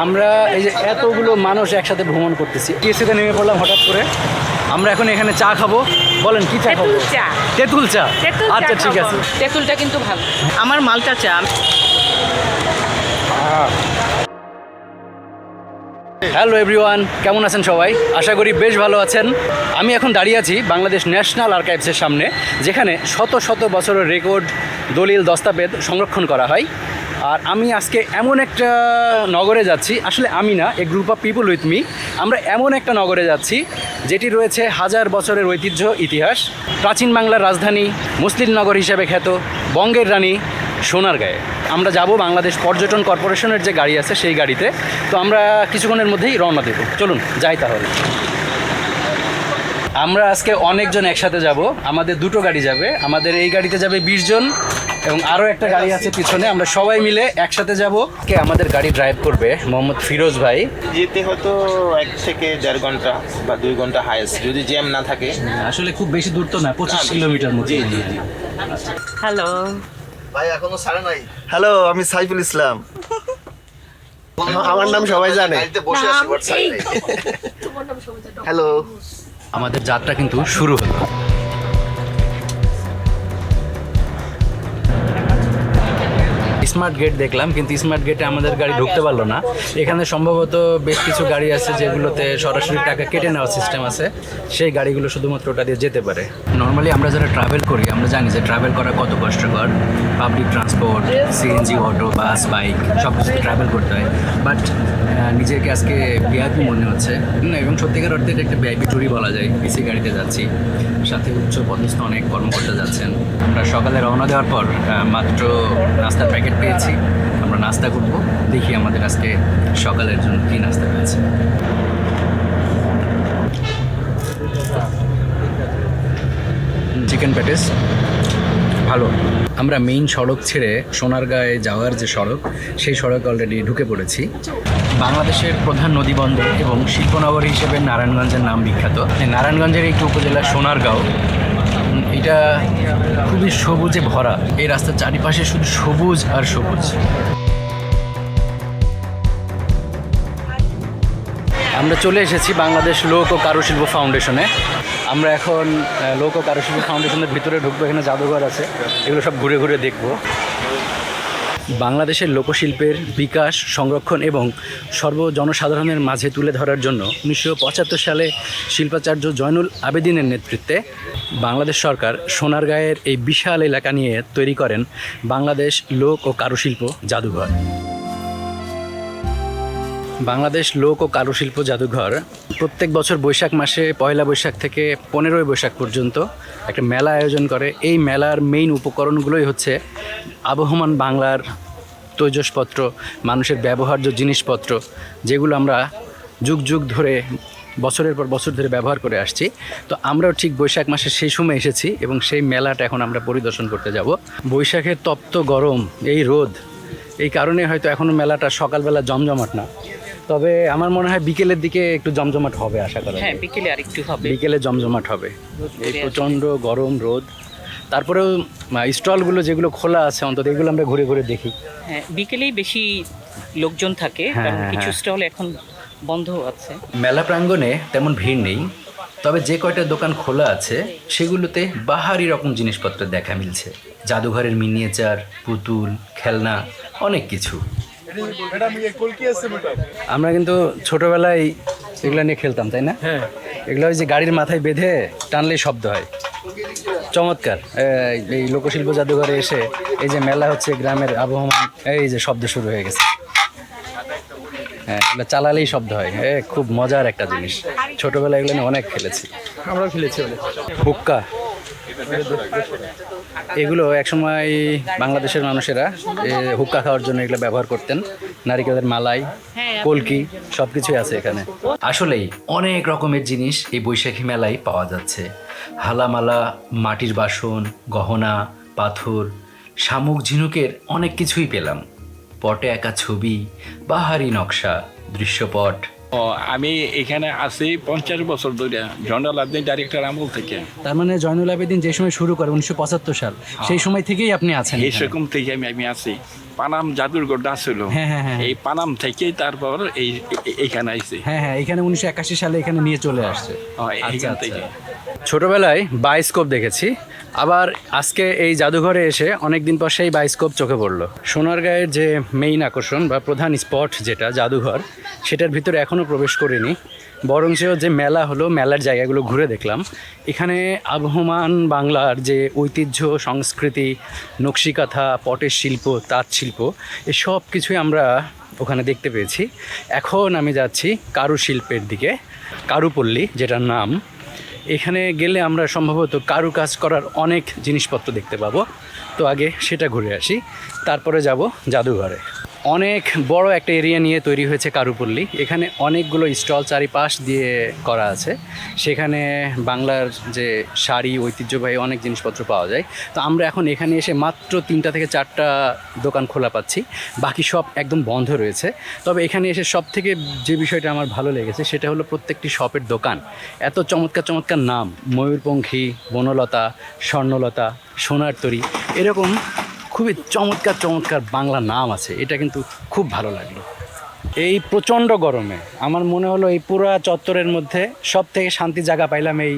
আমরা এই যে এতগুলো মানুষ একসাথে ভ্রমণ করতেছি। টিএসসিতে নেমে পড়লাম হঠাৎ করে। আমরা এখন এখানে চা খাব। বলেন কি চা খাব? তেঁতুল চা। আচ্ছা ঠিক। আছে। তেঁতুলটা কিন্তু ভালো। আমার মালটা চা। হ্যালো এভরিওয়ান কেমন আছেন সবাই? আশা করি বেশ ভালো আছেন। আমি এখন দাঁড়িয়ে আছি বাংলাদেশ ন্যাশনাল আর্কাইভসের সামনে যেখানে শত শত বছরের রেকর্ড দলিল দস্তাবেদ সংরক্ষণ করা হয়। আর আমি আজকে এমন একটা নগরে যাচ্ছি, আসলে আমি না a group of people with me আমরা এমন একটা নগরে যাচ্ছি, যেটি রয়েছে হাজার বছরের ঐতিহ্য, ইতিহাস, প্রাচীন বাংলার রাজধানী, মুসলিম নগর হিসেবে খ্যাত, বঙ্গের রানী সোনারগাঁয়ে আমরা যাব বাংলাদেশ পর্যটন কর্পোরেশনের যে গাড়ি আছে, সেই গাড়িতে। তো আমরা কিছুক্ষণের মধ্যেই রওনা দেব। চলুন, যাই তাহলে। আমরা আজকে অনেকজন একসাথে যাব। আমাদের দুটো গাড়ি যাবে। আমাদের এই গাড়িতে যাবে বিশ জন। এবং আরও একটা গাড়ি আছে পিছনে আমরা সবাই মিলে একসাথে যাব। কে আমাদের গাড়ি ড্রাইভ করবে? মোহাম্মদ ফিরোজ ভাই। যেতে হয়তো এক থেকে দেড় ঘণ্টা বা দুই ঘণ্টা হাইস্ট যদি জ্যাম না থাকে। আসলে খুব বেশি দূর তো না পঁচিশ কিলোমিটার মতো। হ্যালো। ভাই এখনও ছাড়ে নাই। হ্যালো আমি সাইফুল ইসলাম। আমার নাম সবাই জানে। বসে আছি হ্যালো। আমাদের যাত্রা কিন্তু শুরু হলো। স্মার্ট গেট দেখলাম, কিন্তু স্মার্ট গেটে আমাদের গাড়ি ঢুকতে পারল না। এখানে সম্ভবত বেশ কিছু গাড়ি আছে যেগুলোতে সরাসরি টাকা কেটে নেওয়ার সিস্টেম আছে। সেই গাড়িগুলো শুধুমাত্র ওটা দিয়ে যেতে পারে। নর্মালি আমরা যারা ট্রাভেল করি, আমরা জানি যে ট্রাভেল করা কত কষ্টকর। Public transport CNG auto bus bike সব কিছু ট্রাভেল করতে হয়। বাট নিজেকে আজকে ভিআইপি মনে হচ্ছে। এবং সত্যিকার অর্থে এটা একটা ভিআইপি ট্যুরই বলা যায়। এসি গাড়িতে যাচ্ছি। সাথে উচ্চ পদস্থ অনেক কর্মকর্তা যাচ্ছেন। আমরা সকালে রওনা দেওয়ার পর মাত্র নাস্তার প্যাকেট পেয়েছি। আমরা নাস্তা করব, দেখি আমাদের আজকে সকালের জন্য কী নাস্তা পেয়েছে চিকেন প্যাটিস ভালো। আমরা মেইন সড়ক ছেড়ে সোনারগাঁয়ে যাওয়ার যে সড়ক, সেই সড়ক অলরেডি ঢুকে পড়েছি। বাংলাদেশের প্রধান নদীবন্দর এবং শিল্পনগরী হিসেবে নারায়ণগঞ্জের নাম বিখ্যাত। নারায়ণগঞ্জের একটি উপজেলা সোনারগাঁও এটা খুবই সবুজে ভরা। এই রাস্তার চারিপাশে শুধু সবুজ আর সবুজ। আমরা চলে এসেছি বাংলাদেশ লোক ও কারুশিল্প ফাউন্ডেশনে। আমরা এখন লোক ও কারুশিল্প ফাউন্ডেশনের ভিতরে ঢুকবো, এখানে জাদুঘর আছে। এগুলো সব ঘুরে ঘুরে দেখব। বাংলাদেশের লোকশিল্পের বিকাশ, সংরক্ষণ এবং সর্বজনসাধারণের মাঝে তুলে ধরার জন্য উনিশশো পঁচাত্তর সালে শিল্পাচার্য জয়নুল আবেদিনের নেতৃত্বে বাংলাদেশ সরকার সোনারগাঁয়ের এই বিশাল এলাকা নিয়ে তৈরি করেন বাংলাদেশ লোক ও কারুশিল্প জাদুঘর। বাংলাদেশ লোক ও কারুশিল্প জাদুঘর প্রত্যেক বছর বৈশাখ মাসে পয়লা বৈশাখ থেকে পনেরোই বৈশাখ পর্যন্ত একটা মেলা আয়োজন করে। এই মেলার মেইন উপকরণগুলোই হচ্ছে আবহমান বাংলার তৈজসপত্র, মানুষের ব্যবহার্য জিনিসপত্র, যেগুলো আমরা যুগ যুগ ধরে, বছরের পর বছর ধরে ব্যবহার করে আসছি। তো আমরাও ঠিক বৈশাখ মাসের সেই সময় এসেছি এবং সেই মেলাটা এখন আমরা পরিদর্শন করতে যাব। বৈশাখের তপ্ত গরম, এই রোদ, এই কারণে হয়তো এখনও মেলাটা সকালবেলা জমজমাট না। তবে আমার মনে হয় বিকেলের দিকে একটু জমজমাট হবে আশা করা হ্যাঁ বিকেলে আর একটু হবে। বিকেলে জমজমাট হবে। এই প্রচণ্ড গরম রোদ। তারপরেও স্টলগুলো যেগুলো খোলা আছে অন্তত এগুলো আমরা ঘুরে ঘুরে দেখি। হ্যাঁ বিকেলেই বেশি লোকজন থাকে হ্যাঁ, কারণ হ্যাঁ, কিছু হ্যাঁ। স্টল এখন বন্ধ আছে। মেলা প্রাঙ্গণে তেমন ভিড় নেই তবে যে কয়টা দোকান খোলা আছে সেগুলোতে বাহারি রকম জিনিসপত্র দেখা মিলছে। জাদুঘরের মিনিয়েচার পুতুল খেলনা অনেক কিছু। আমরা কিন্তু ছোটবেলায় এগুলো নিয়ে খেলতাম তাই না? হ্যাঁ। এগুলো ওই যে গাড়ির মাথায় বেঁধে টানলেই শব্দ হয়। চমৎকার। এই- লোকশিল্প জাদুঘরে এসে এই যে মেলা হচ্ছে গ্রামের আবহমান এই যে শব্দ শুরু হয়ে গেছে। হ্যাঁ এগুলো চালালেই শব্দ হয়। এ খুব মজার একটা জিনিস। ছোটবেলায় এগুলো নিয়ে অনেক খেলেছি। আমরাও খেলেছি হুক্কা। এগুলো একসময় বাংলাদেশের মানুষেরা হুক্কা খাওয়ার জন্য এগুলো ব্যবহার করতেন। নারিকেলের মালাই, কলকি সব কিছুই আছে এখানে। আসলেই অনেক রকমের জিনিস এই বৈশাখী মেলায় পাওয়া যাচ্ছে। হালামালা, মাটির বাসন, গহনা, পাথর, শামুক, ঝিনুকের অনেক কিছুই পেলাম। পটে একা ছবি, বাহারি নকশা, দৃশ্যপট ও আমি এখানে আছি পঞ্চাশ বছর ধরে জয়নুল আবেদিন ডাইরেক্টর আমল থেকে। তার মানে জয়নুল আবেদিন যে সময় শুরু করে উনিশশো পঁচাত্তর সাল সেই সময় থেকেই আপনি আছেন এই এখানে। সেরকম থেকে আমি আমি আছি। পানাম জাদুঘরটা ছিল। হ্যাঁ, হ্যাঁ, হ্যাঁ। এই পানাম থেকেই তারপর এই এখানে আইসি হ্যাঁ হ্যাঁ এখানে উনিশশো একাশি সালে এখানে নিয়ে চলে আসছে। ও, আচ্ছা, আচ্ছা। থেকে। ছোটবেলায় বায়োস্কোপ দেখেছি, আবার আজকে এই জাদুঘরে এসে অনেক দিন পর সেই বায়োস্কোপ চোখে পড়ল। সোনারগাঁয়ের যে মেইন আকর্ষণ বা প্রধান স্পট যেটা জাদুঘর, সেটার ভিতরে এখনও প্রবেশ করিনি। বরঞ্চ যে মেলা হলো, মেলার জায়গাগুলো ঘুরে দেখলাম। এখানে আবহমান বাংলার যে ঐতিহ্য, সংস্কৃতি, নকশিকাথা, পটের শিল্প, তাঁত শিল্প এসব কিছুই আমরা ওখানে দেখতে পেয়েছি। এখন আমি যাচ্ছি কারুশিল্পের দিকে, কারুপল্লী, যেটার নাম এখানে গেলে আমরা সম্ভবত কারু কাজ করার অনেক জিনিসপত্র দেখতে পাবো। তো আগে সেটা ঘুরে আসি, তারপরে যাব জাদুঘরে। অনেক বড় একটা এরিয়া নিয়ে তৈরি হয়েছে কারুপল্লী। এখানে অনেকগুলো স্টল চারিপাশ দিয়ে করা আছে। সেখানে বাংলার যে শাড়ি, ঐতিহ্যবাহী অনেক জিনিসপত্র পাওয়া যায়। তো আমরা এখন এখানে এসে মাত্র তিনটা থেকে চারটা দোকান খোলা পাচ্ছি। বাকি সব একদম বন্ধ রয়েছে। তবে এখানে এসে সব থেকে যে বিষয়টা আমার ভালো লেগেছে, সেটা হলো প্রত্যেকটি শপের দোকান। এত চমৎকার চমৎকার নাম। ময়ূরপঙ্খী, বনলতা, স্বর্ণলতা সোনার তরী এরকম খুবই চমৎকার চমৎকার বাংলা নাম আছে। এটা কিন্তু খুব ভালো লাগল। এই প্রচণ্ড গরমে আমার মনে হলো এই পুরা চত্বরের মধ্যে সব থেকে শান্তি জায়গা পাইলাম এই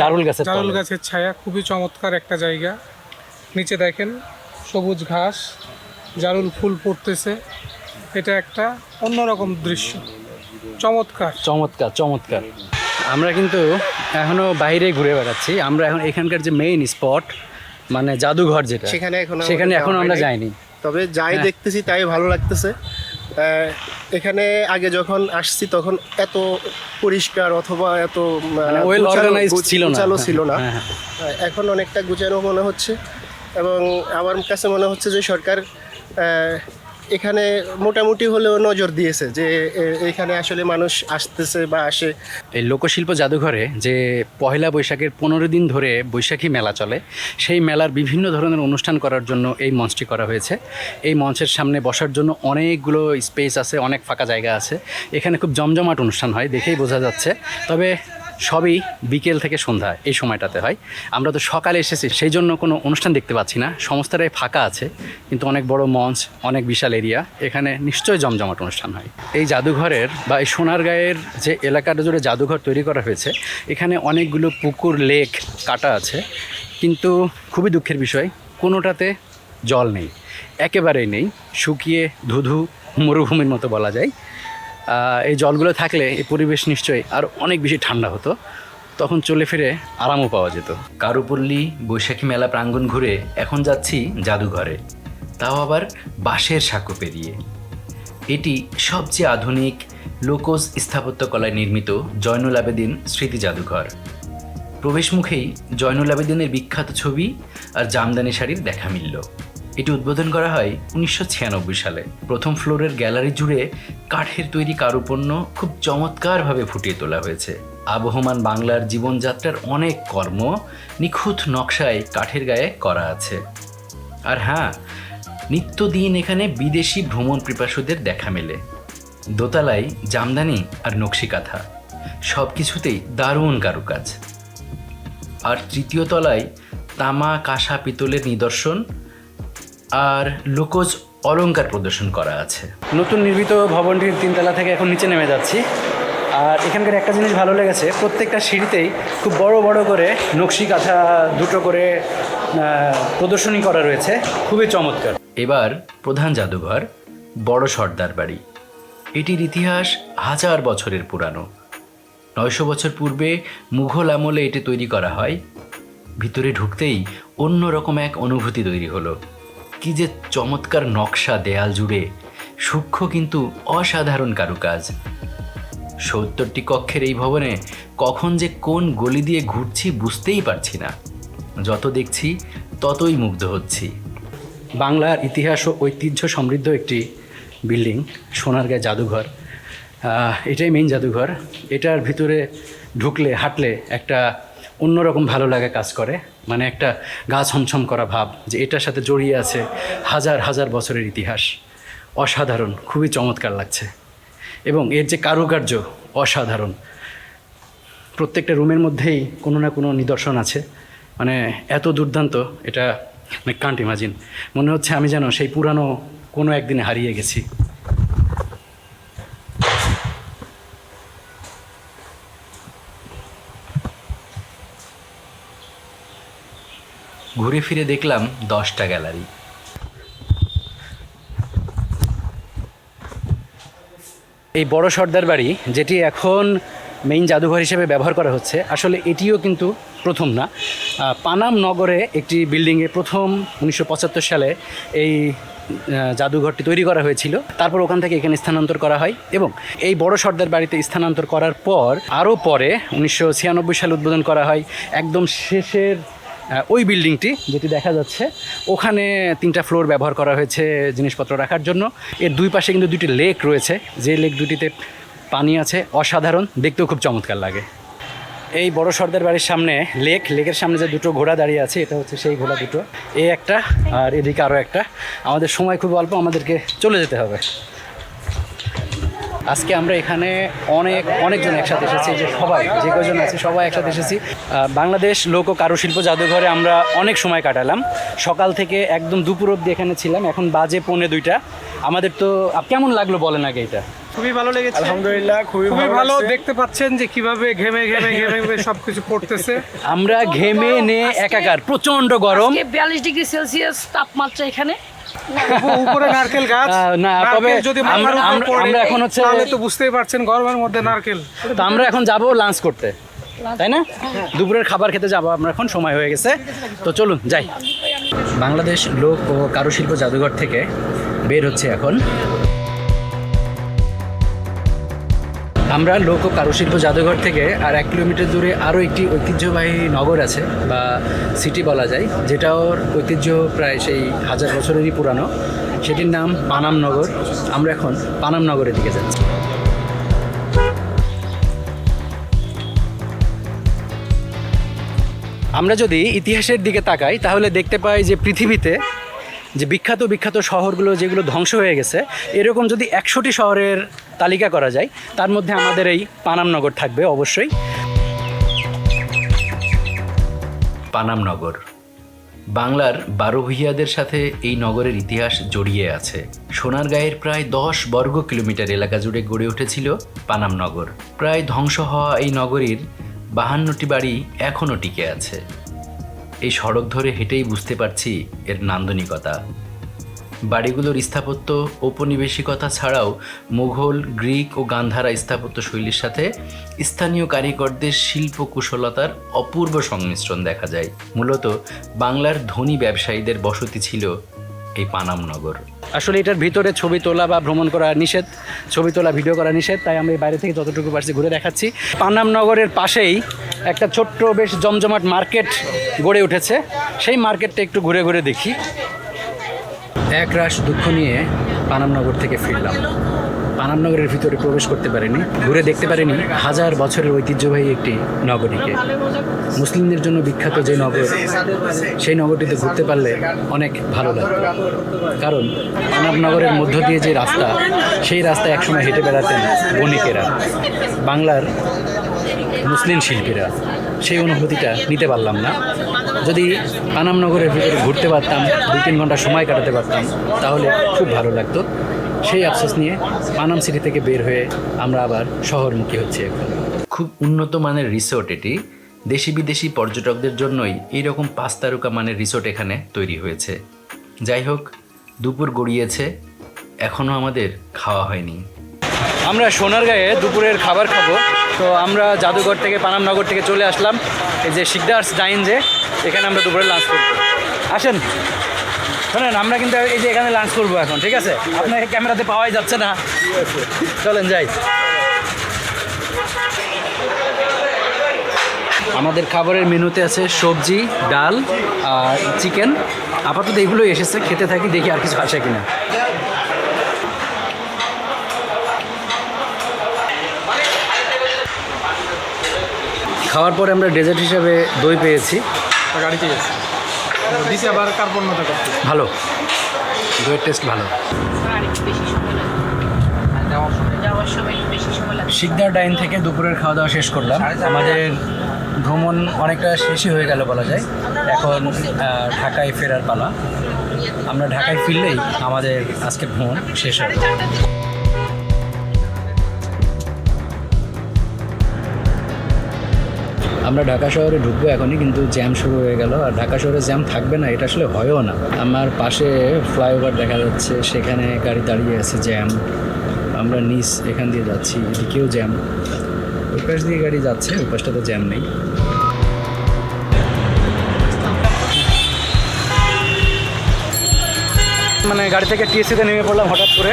জারুল গাছের জারুল গাছের ছায়া খুবই চমৎকার একটা জায়গা। নিচে দেখেন সবুজ ঘাস জারুল ফুল পড়তেছে। এটা একটা অন্যরকম দৃশ্য। চমৎকার। চমৎকার চমৎকার। আমরা কিন্তু এখনও বাইরে ঘুরে বেড়াচ্ছি। আমরা এখন এখানকার যে মেইন স্পট মানে জাদুঘর যেটা সেখানে এখন সেখানে এখন আমরা যাইনি তবে যাই হ্যাঁ। দেখতেছি তাই ভালো লাগতেছে এখানে আগে যখন আসছি তখন এত পরিষ্কার অথবা এত ওয়েল মানে গুছানো- organized ছিল না। চালু ছিল না হ্যাঁ, হ্যাঁ। এখন অনেকটা গুছানো মনে হচ্ছে এবং আমার কাছে মনে হচ্ছে যে সরকার আহ, এখানে মোটামুটি হলেও নজর দিয়েছে যে এখানে আসলে মানুষ আসতেছে বা আসে। এই লোকশিল্প জাদুঘরে যে পয়লা বৈশাখের পনেরো দিন ধরে বৈশাখী মেলা চলে, সেই মেলার বিভিন্ন ধরনের অনুষ্ঠান করার জন্য এই মঞ্চটি করা হয়েছে। এই মঞ্চের সামনে বসার জন্য অনেকগুলো স্পেস আছে, অনেক ফাঁকা জায়গা আছে। এখানে খুব জমজমাট অনুষ্ঠান হয়, দেখেই বোঝা যাচ্ছে। তবে সবই বিকেল থেকে সন্ধ্যা, এই সময়টাতে হয়। আমরা তো সকালে এসেছি, সেই জন্য কোনো অনুষ্ঠান দেখতে পাচ্ছি না। সমস্তটাই ফাঁকা আছে, কিন্তু অনেক বড় মঞ্চ, অনেক বিশাল এরিয়া, এখানে নিশ্চয়ই জমজমাট অনুষ্ঠান হয়। এই জাদুঘরের বা এই সোনারগাঁয়ের যে এলাকাটা জুড়ে জাদুঘর তৈরি করা হয়েছে, এখানে অনেকগুলো পুকুর, লেক কাটা আছে, কিন্তু খুবই দুঃখের বিষয়, কোনোটাতে জল নেই, একেবারেই নেই, শুকিয়ে ধুধু মরুভূমির মতো বলা যায়। এই জলগুলো থাকলে এই পরিবেশ নিশ্চয়ই আর অনেক বেশি ঠান্ডা হতো। তখন চলে ফিরে আরামও পাওয়া যেত। কারুপল্লী বৈশাখী মেলা প্রাঙ্গণ ঘুরে এখন যাচ্ছি জাদুঘরে। তাও আবার বাঁশের সাঁকো পেরিয়ে। এটি সবচেয়ে আধুনিক লোকজ স্থাপত্যকলায় নির্মিত জয়নুল আবেদিন স্মৃতি জাদুঘর। প্রবেশমুখেই জয়নুল আবেদিনের বিখ্যাত ছবি আর জামদানি শাড়ির দেখা মিলল। এটি উদ্বোধন করা হয় উনিশশো ছিয়ানব্বই সালে। প্রথম ফ্লোরের গ্যালারি জুড়ে কাঠের তৈরি কারুপণ্য খুব চমৎকারভাবে ফুটিয়ে তোলা হয়েছে। আবহমান বাংলার জীবনযাত্রার অনেক কর্ম নিখুঁত নকশায় কাঠের গায়ে করা আছে। আর হ্যাঁ নিত্যদিন এখানে বিদেশি ভ্রমণ পিপাসুদের দেখা মেলে। দোতলায় জামদানি আর নকশিকাঁথা সব কিছুতেই দারুণ কারুকাজ। আর তৃতীয় তলায় তামা কাঁসা পিতলের নিদর্শন আর লুকোজ অলঙ্কার প্রদর্শন করা আছে। নতুন নির্মিত ভবনটির তিনতলা থেকে এখন নিচে নেমে যাচ্ছি। আর এখানকার একটা জিনিস ভালো লেগেছে প্রত্যেকটা সিঁড়িতেই খুব বড় বড় করে নকশি কাঁথা দুটো করে প্রদর্শনী করা রয়েছে খুবই চমৎকার। এবার প্রধান জাদুঘর বড় সর্দার বাড়ি। এটির ইতিহাস হাজার বছরের পুরানো। নয়শো বছর পূর্বে মুঘল আমলে এটি তৈরি করা হয়। ভিতরে ঢুকতেই অন্যরকম এক অনুভূতি তৈরি হলো। কি যে চমৎকার নকশা দেয়াল জুড়ে সূক্ষ্ম কিন্তু অসাধারণ কারুকাজ। সত্তরটি কক্ষের এই ভবনে কখন যে কোন গলি দিয়ে ঘুরছি বুঝতেই পারছি না। যত দেখছি, ততই মুগ্ধ হচ্ছি। বাংলার ইতিহাস ও ঐতিহ্য সমৃদ্ধ একটি বিল্ডিং সোনারগাঁয় জাদুঘর। এটাই মেইন জাদুঘর। এটার ভিতরে ঢুকলে, হাঁটলে একটা অন্যরকম ভালো লাগা কাজ করে। মানে একটা গা ছমছম করা ভাব যে এটার সাথে জড়িয়ে আছে হাজার হাজার বছরের ইতিহাস। অসাধারণ, খুবই চমৎকার লাগছে। এবং এর যে কারুকার্য, অসাধারণ। প্রত্যেকটা রুমের মধ্যেই কোনো না কোনো নিদর্শন আছে। মানে এত দুর্দান্ত, এটা মানে কান্ট ইমাজিন মনে হচ্ছে আমি যেন সেই পুরানো কোনো একদিনে হারিয়ে গেছি। ঘুরে ফিরে দেখলাম দশটা গ্যালারি। এই বড় সর্দার বাড়ি, যেটি এখন মেইন জাদুঘর হিসেবে ব্যবহার করা হচ্ছে, আসলে এটিও কিন্তু প্রথম না। পানাম নগরে একটি বিল্ডিংয়ে প্রথম উনিশশো পঁচাত্তর সালে এই জাদুঘরটি তৈরি করা হয়েছিল। তারপর ওখান থেকে এখানে স্থানান্তর করা হয় এবং এই বড় সর্দার বাড়িতে স্থানান্তর করার পর, আরও পরে উনিশশো ছিয়ানব্বই সালে উদ্বোধন করা হয়। একদম শেষের ওই বিল্ডিংটি যেটি দেখা যাচ্ছে, ওখানে তিনটা ফ্লোর ব্যবহার করা হয়েছে জিনিসপত্র রাখার জন্য। এর দুই পাশে কিন্তু দুটি লেক রয়েছে। যে লেক দুটিতে পানি আছে, অসাধারণ, দেখতেও খুব চমৎকার লাগে। এই বড় সর্দার বাড়ির সামনে লেক, লেকের সামনে যে দুটো ঘোড়া দাঁড়িয়ে আছে, এটা হচ্ছে সেই ঘোড়া দুটো। এই একটা আর এদিকে আরও একটা। আমাদের সময় খুব অল্প, আমাদেরকে চলে যেতে হবে। আজকে আমরা এখানে অনেক অনেকজন একসাথে এসেছি যে সবাই যে কজন আছে সবাই একসাথে এসেছি। বাংলাদেশ লোক ও কারুশিল্প জাদুঘরে আমরা অনেক সময় কাটালাম। সকাল থেকে একদম দুপুর অব্দি এখানে ছিলাম এখন বাজে পৌনে দুইটা। আমাদের তো কেমন লাগল বলেন আগে এটা? খুবই ভালো লেগেছে। আলহামদুলিল্লাহ খুবই ভালো দেখতে পাচ্ছেন যে কীভাবে ঘেমে ঘেমে ঘেমে ঘেমে সবকিছু পড়তেছে আমরা ঘেমে নে একাকার প্রচণ্ড গরম। বিয়াল্লিশ ডিগ্রি সেলসিয়াস তাপমাত্রা এখানে। উপরে নারকেল গাছ। না, তবে যদি আমরা- মাথার উপর আমরা এখন হচ্ছে- তাহলে তো বুঝতেই পারছেন গরমের মধ্যে নারকেল। তো আমরা এখন যাব লাঞ্চ করতে। তাই না? দুপুরের খাবার খেতে যাব আমরা এখন সময় হয়ে গেছে। তো চলুন যাই। বাংলাদেশ লোক ও কারুশিল্প জাদুঘর থেকে বের হচ্ছে এখন। আমরা লোক ও কারুশিল্প জাদুঘর থেকে আর এক কিলোমিটার দূরে আরও একটি ঐতিহ্যবাহী নগর আছে, বা সিটি বলা যায় যেটার ঐতিহ্য প্রায় সেই হাজার বছরেরই পুরানো। সেটির নাম পানাম নগর। আমরা এখন পানাম নগরের দিকে যাচ্ছি। আমরা যদি ইতিহাসের দিকে তাকাই, তাহলে দেখতে পাই যে পৃথিবীতে যে বিখ্যাত বিখ্যাত শহরগুলো যেগুলো ধ্বংস হয়ে গেছে, এরকম যদি একশোটি শহরের তালিকা করা যায়, তার মধ্যে আমাদের এই পানামনগর থাকবে অবশ্যই। পানামনগর। বাংলার বারো ভূঁইয়াদের সাথে এই নগরের ইতিহাস জড়িয়ে আছে। সোনারগাঁয়ের প্রায় দশ বর্গ কিলোমিটার এলাকা জুড়ে গড়ে উঠেছিল পানামনগর। প্রায় ধ্বংস হওয়া এই নগরীর বাহান্নটি বাড়ি এখনও টিকে আছে। এই সড়ক ধরে হেঁটেই বুঝতে পারছি এর নান্দনিকতা। বাড়িগুলোর স্থাপত্য, ঔপনিবেশিকতা ছাড়াও মুঘল, গ্রিক ও গান্ধারা স্থাপত্য শৈলীর সাথে স্থানীয় কারিগরদের শিল্প কুশলতার অপূর্ব সংমিশ্রণ দেখা যায়। মূলত বাংলার ধনী ব্যবসায়ীদের বসতি ছিল এই পানাম নগর। আসলে এটার ভিতরে ছবি তোলা বা ভ্রমণ করা নিষেধ, ছবি তোলা, ভিডিও করা নিষেধ, তাই আমি বাইরে থেকে যতটুকু পারছি ঘুরে দেখাচ্ছি। পানাম নগরের পাশেই একটা ছোট্ট বেশ জমজমাট মার্কেট গড়ে উঠেছে। সেই মার্কেটটা একটু ঘুরে ঘুরে দেখি। এক রাশ দুঃখ নিয়ে পানাম নগর থেকে ফিরলাম। পানামনগরের ভিতরে প্রবেশ করতে পারেনি, ঘুরে দেখতে পারিনি হাজার বছরের ঐতিহ্যবাহী একটি নগরীকে। মুসলিমদের জন্য বিখ্যাত যে নগর, সেই নগরটিতে ঘুরতে পারলে অনেক ভালো লাগবে। কারণ পানামনগরের মধ্য দিয়ে যে রাস্তা, সেই রাস্তায় একসময় হেঁটে বেড়াতেন বণিকেরা, বাংলার মুসলিম শিল্পীরা। সেই অনুভূতিটা নিতে পারলাম না। যদি পানাম নগরের ভিতরে ঘুরতে পারতাম, দুই তিন ঘণ্টা সময় কাটাতে পারতাম, তাহলে খুব ভালো লাগতো। সেই আফসোস নিয়ে পানাম সিটি থেকে বের হয়ে আমরা আবার শহরমুখী হচ্ছি এখন। খুব উন্নত মানের রিসোর্ট এটি। দেশি বিদেশি পর্যটকদের জন্যই এইরকম পাঁচ তারকা মানের রিসোর্ট এখানে তৈরি হয়েছে। যাই হোক দুপুর গড়িয়েছে এখনও আমাদের খাওয়া হয়নি। আমরা সোনারগাঁয়ে দুপুরের খাবার খাব। তো আমরা জাদুঘর থেকে পানামনগর থেকে চলে আসলাম। এই যে শিকদার্স ডাইন যে এখানে আমরা দুপুরে লাঞ্চ করব। আসেন। শোনেন, আমরা কিন্তু এই যে এখানে লাঞ্চ করব এখন, ঠিক আছে? আপনাকে ক্যামেরাতে পাওয়াই যাচ্ছে না। চলেন, যাই। আমাদের খাবারের মেনুতে আছে সবজি, ডাল আর চিকেন। আপাতত এগুলোই এসেছে, খেতে থাকি, দেখি আর কিছু আসে কিনা। খাওয়ার পরে আমরা ডেজার্ট হিসাবে দই পেয়েছি। গাড়িতে গেছে ভালো। দইয়ের টেস্ট ভালো। শিকদার ডাইন থেকে দুপুরের খাওয়া দাওয়া শেষ করলাম। আমাদের ভ্রমণ অনেকটা শেষই হয়ে গেল বলা যায়। এখন ঢাকায় ফেরার পালা। আমরা ঢাকায় ফিরলেই আমাদের আজকে ভ্রমণ শেষ হবে। আমরা ঢাকা শহরে ঢুকবো এখনই, কিন্তু জ্যাম শুরু হয়ে গেল। আর ঢাকা শহরে জ্যাম থাকবে না, এটা আসলে হয়ও না। আমার পাশে ফ্লাইওভার দেখা যাচ্ছে, সেখানে গাড়ি দাঁড়িয়ে আছে জ্যাম আমরা নিচ এখান দিয়ে যাচ্ছি, এদিকেও জ্যাম ওই পাশ দিয়ে গাড়ি যাচ্ছে, ওই পাশটাতে জ্যাম নেই। মানে গাড়ি থেকে টিএসসিতে নেমে পড়লাম হঠাৎ করে।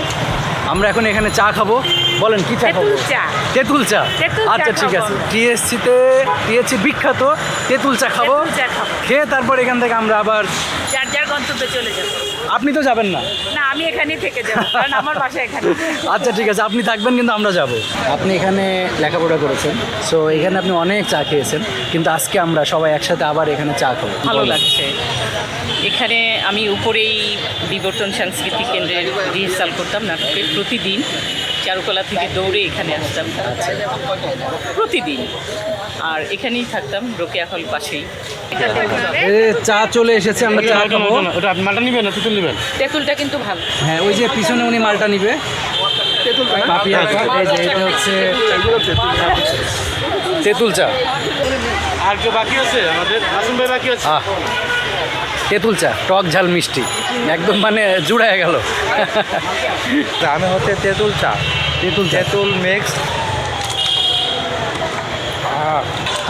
আমরা এখন এখানে চা খাব। বলেন কি চা। খাব তেঁতুল চা। আচ্ছা ঠিক আছে। টিএসসিতে টিএসসি বিখ্যাত তেঁতুল চা খাব। তেঁতুল চা খাব। খেয়ে তারপর এখান থেকে আমরা আবার যার যার গন্তব্যে চলে যাব। আপনি তো যাবেন না? না আমি এখানেই থেকে যাব কারণ আমার বাসা এখানে। আচ্ছা ঠিক আছে। আপনি থাকবেন কিন্তু আমরা যাব। আপনি এখানে লেখাপড়া করেছেন সো এখানে আপনি অনেক চা খেয়েছেন কিন্তু আজকে আমরা সবাই একসাথে আবার এখানে চা খাব। ভালো লাগছে। এখানে আমি উপরেই বিবর্তন সাংস্কৃতিক কেন্দ্রের রিহার্সাল করতাম নাটকের প্রতিদিন। চারুকলা থেকে দৌড়ে এখানে আসতাম। প্রতিদিন। আর এখানেই থাকতাম রোকেয়া হল পাশেই। চা চলে এসেছে আমরা চা খাব। তেঁতুলটা কিন্তু ভালো। হ্যাঁ ওই যে পিছনে উনি মালটা নিবে। পাপিয়া চা, এই যে এটা হচ্ছে তেঁতুল চা। আর কেউ বাকি আছে? আমাদের আসুন ভাই বাকি আছে। তেঁতুল চা টক ঝাল মিষ্টি। একদম মানে জুড়ায় গেল। আমি হচ্ছে তেঁতুল চা। তেঁতুল তেঁতুল মিক্স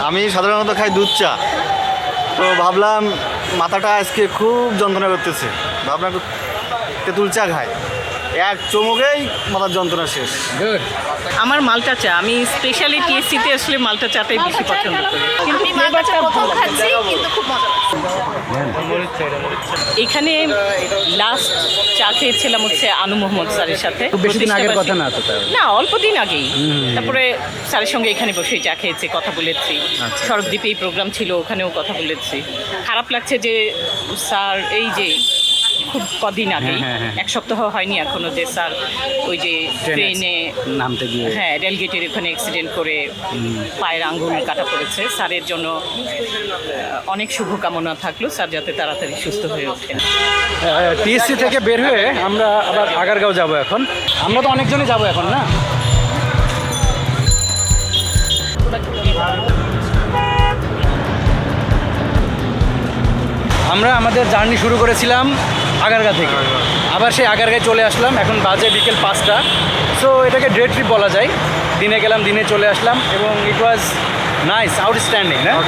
আমি সাধারণত খাই দুধ চা। তো ভাবলাম মাথাটা আজকে খুব যন্ত্রণা করতেছে। ভাবলাম তেঁতুল চা খাই। এক চমকেই মাথার যন্ত্রণা শেষ। আমার মালটা চা। আমি স্পেশালি টিএসসিতে আসলে মালটা চাটাই বেশি পছন্দ করি। কিন্তু আমি মালটা প্রথম খাচ্ছি কিন্তু খুব মজা এখানে লাস্ট চা খেয়েছিলাম হচ্ছে আনু মোহাম্মদ স্যারের সাথে। বেশি দিন আগের কথা না তো না অল্প দিন আগেই। তারপরে স্যারের সঙ্গে এখানে বসে চা খেয়েছি কথা বলেছি। সড়কদ্বীপে এই প্রোগ্রাম ছিল ওখানেও কথা বলেছি। খারাপ লাগছে যে স্যার এই যে খুব কদিন আগে হ্যাঁ, হ্যাঁ, হ্যাঁ। এক সপ্তাহ হয়নি এখনও যে স্যার ওই যে ট্রেনে নামতে গিয়ে। হ্যাঁ রেলগেটের ওখানে অ্যাক্সিডেন্ট করে পায়ের আঙ্গুল কাটা পড়েছে। স্যারের জন্য অনেক শুভকামনা থাকল। স্যার যাতে তাড়াতাড়ি সুস্থ হয়ে ওঠেন। টিএসসি থেকে বের হয়ে আমরা আবার আগারগাঁও যাব এখন। আমরা তো অনেকজনই যাব এখন না? আমরা আমাদের জার্নি শুরু করেছিলাম। আগারগা থেকে। আবার সেই আগারগায় চলে আসলাম এখন বাজে বিকেল পাঁচটা। সো এটাকে ডে ট্রিপ বলা যায়। দিনে গেলাম দিনে চলে আসলাম এবং ইট ওয়াজ নাইস আউটস্ট্যান্ডিং হ্যাঁ,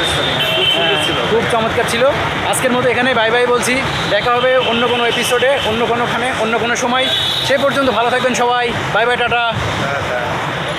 খুব চমৎকার ছিল। আজকের মতো এখানে বাই বাই বলছি। দেখা হবে অন্য কোনো এপিসোডে অন্য কোনোখানে অন্য কোনো সময়। সে পর্যন্ত ভালো থাকবেন সবাই। Bye bye tata.